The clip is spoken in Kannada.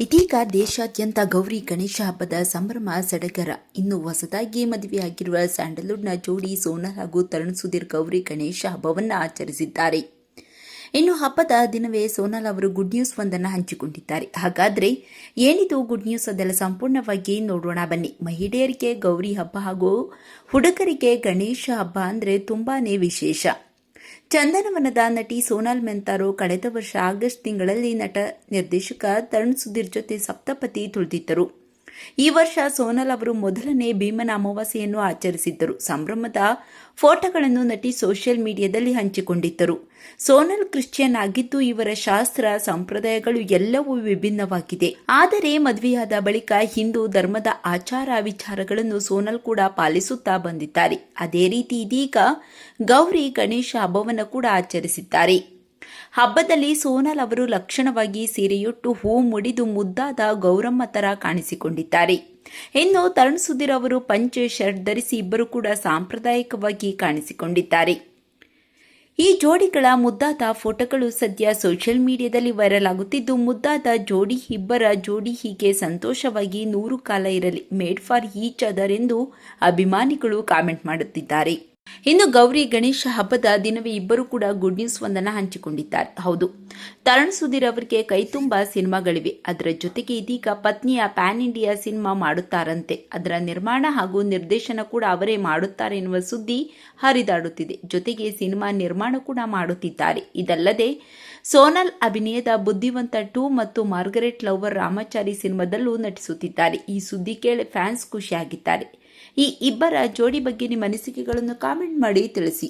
ಇದೀಗ ದೇಶಾದ್ಯಂತ ಗೌರಿ ಗಣೇಶ ಹಬ್ಬದ ಸಂಭ್ರಮ ಸಡಗರ. ಇನ್ನು ಹೊಸದಾಗಿ ಮದುವೆಯಾಗಿರುವ ಸ್ಯಾಂಡಲ್ವುಡ್ನ ಜೋಡಿ ಸೋನಲ್ ಹಾಗೂ ತರುಣ್ ಸುಧೀರ್ ಗೌರಿ ಗಣೇಶ ಹಬ್ಬವನ್ನು ಆಚರಿಸಿದ್ದಾರೆ. ಇನ್ನು ಹಬ್ಬದ ದಿನವೇ ಸೋನಾಲ್ ಅವರು ಗುಡ್ ನ್ಯೂಸ್ ಒಂದನ್ನು ಹಂಚಿಕೊಂಡಿದ್ದಾರೆ. ಹಾಗಾದರೆ ಏನಿದು ಗುಡ್ ನ್ಯೂಸ್ ಅದೆಲ್ಲ ಸಂಪೂರ್ಣವಾಗಿ ನೋಡೋಣ ಬನ್ನಿ. ಮಹಿಳೆಯರಿಗೆ ಗೌರಿ ಹಬ್ಬ ಹಾಗೂ ಹುಡುಗರಿಗೆ ಗಣೇಶ ಹಬ್ಬ ಅಂದರೆ ತುಂಬಾ ವಿಶೇಷ. ಚಂದನವನದ ನಟಿ ಸೋನಾಲ್ ಮೆಂತಾರು ಕಳೆದ ವರ್ಷ ಆಗಸ್ಟ್ ತಿಂಗಳಲ್ಲಿ ನಟ ನಿರ್ದೇಶಕ ತರುಣ್ ಸುಧೀರ್ ಜೊತೆ ಸಪ್ತಪತಿ ತುಳಿದಿದ್ದರು. ಈ ವರ್ಷ ಸೋನಲ್ ಅವರು ಮೊದಲನೇ ಭೀಮನ ಅಮಾವಾಸ್ಯೆಯನ್ನು ಆಚರಿಸಿದ್ದರು. ಸಂಭ್ರಮದ ಫೋಟೋಗಳನ್ನು ನಟಿ ಸೋಷಿಯಲ್ ಮೀಡಿಯಾದಲ್ಲಿ ಹಂಚಿಕೊಂಡಿದ್ದರು. ಸೋನಲ್ ಕ್ರಿಶ್ಚಿಯನ್ ಆಗಿದ್ದು ಇವರ ಶಾಸ್ತ್ರ, ಸಂಪ್ರದಾಯಗಳು ಎಲ್ಲವೂ ವಿಭಿನ್ನವಾಗಿದೆ. ಆದರೆ ಮದುವೆಯಾದ ಬಳಿಕ ಹಿಂದೂ ಧರ್ಮದ ಆಚಾರ ವಿಚಾರಗಳನ್ನು ಸೋನಲ್ ಕೂಡ ಪಾಲಿಸುತ್ತಾ ಬಂದಿದ್ದಾರೆ. ಅದೇ ರೀತಿ ಇದೀಗ ಗೌರಿ ಗಣೇಶ ಹಬ್ಬವನ್ನು ಕೂಡ ಆಚರಿಸಿದ್ದಾರೆ. ಹಬ್ಬದಲ್ಲಿ ಸೋನಲ್ ಅವರು ಲಕ್ಷಣವಾಗಿ ಸೀರೆಯುಟ್ಟು ಹೂ ಮುಡಿದು ಮುದ್ದಾದ ಗೌರಮ್ಮ ತರ ಕಾಣಿಸಿಕೊಂಡಿದ್ದಾರೆ. ಇನ್ನು ತರುಣ್ ಸುಧೀರ್ ಅವರು ಪಂಚೆ ಶರ್ಟ್ ಧರಿಸಿ ಇಬ್ಬರು ಕೂಡ ಸಾಂಪ್ರದಾಯಿಕವಾಗಿ ಕಾಣಿಸಿಕೊಂಡಿದ್ದಾರೆ. ಈ ಜೋಡಿಗಳ ಮುದ್ದಾದ ಫೋಟೋಗಳು ಸದ್ಯ ಸೋಷಿಯಲ್ ಮೀಡಿಯಾದಲ್ಲಿ ವೈರಲ್ ಆಗುತ್ತಿದ್ದು, ಮುದ್ದಾದ ಜೋಡಿ ಇಬ್ಬರ ಜೋಡಿ ಹೀಗೆ ಸಂತೋಷವಾಗಿ ನೂರು ಕಾಲ ಇರಲಿ, ಮೇಡ್ ಫಾರ್ ಈಚ್ ಅದರ್ ಎಂದು ಅಭಿಮಾನಿಗಳು ಕಾಮೆಂಟ್ ಮಾಡುತ್ತಿದ್ದಾರೆ. ಇನ್ನು ಗೌರಿ ಗಣೇಶ ಹಬ್ಬದ ದಿನವೇ ಇಬ್ಬರು ಕೂಡ ಗುಡ್ ನ್ಯೂಸ್ ಒಂದನ್ನು ಹಂಚಿಕೊಂಡಿದ್ದಾರೆ. ಹೌದು. ತರುಣ್ ಸುಧೀರ್ ಅವರಿಗೆ ಕೈತುಂಬ ಸಿನಿಮಾಗಳಿವೆ. ಅದರ ಜೊತೆಗೆ ಇದೀಗ ಪತ್ನಿಯ ಪ್ಯಾನ್ ಇಂಡಿಯಾ ಸಿನಿಮಾ ಮಾಡುತ್ತಾರಂತೆ. ಅದರ ನಿರ್ಮಾಣ ಹಾಗೂ ನಿರ್ದೇಶನ ಕೂಡ ಅವರೇ ಮಾಡುತ್ತಾರೆ ಎನ್ನುವ ಸುದ್ದಿ ಹರಿದಾಡುತ್ತಿದೆ. ಜೊತೆಗೆ ಸಿನಿಮಾ ನಿರ್ಮಾಣ ಕೂಡ ಮಾಡುತ್ತಿದ್ದಾರೆ. ಇದಲ್ಲದೆ ಸೋನಲ್ ಅಭಿನಯದ ಬುದ್ಧಿವಂತ ಟೂ ಮತ್ತು ಮಾರ್ಗರೆಟ್ ಲವರ್ ರಾಮಾಚಾರಿ ಸಿನಿಮಾದಲ್ಲೂ ನಟಿಸುತ್ತಿದ್ದಾರೆ. ಈ ಸುದ್ದಿ ಕೇಳಿ ಫ್ಯಾನ್ಸ್ ಖುಷಿಯಾಗಿದ್ದಾರೆ. ಈ ಇಬ್ಬರ ಜೋಡಿ ಬಗ್ಗೆ ನಿಮ್ಮ ಅನಿಸಿಕೆಗಳನ್ನು ಕಾಮೆಂಟ್ ಮಾಡಿ ತಿಳಿಸಿ.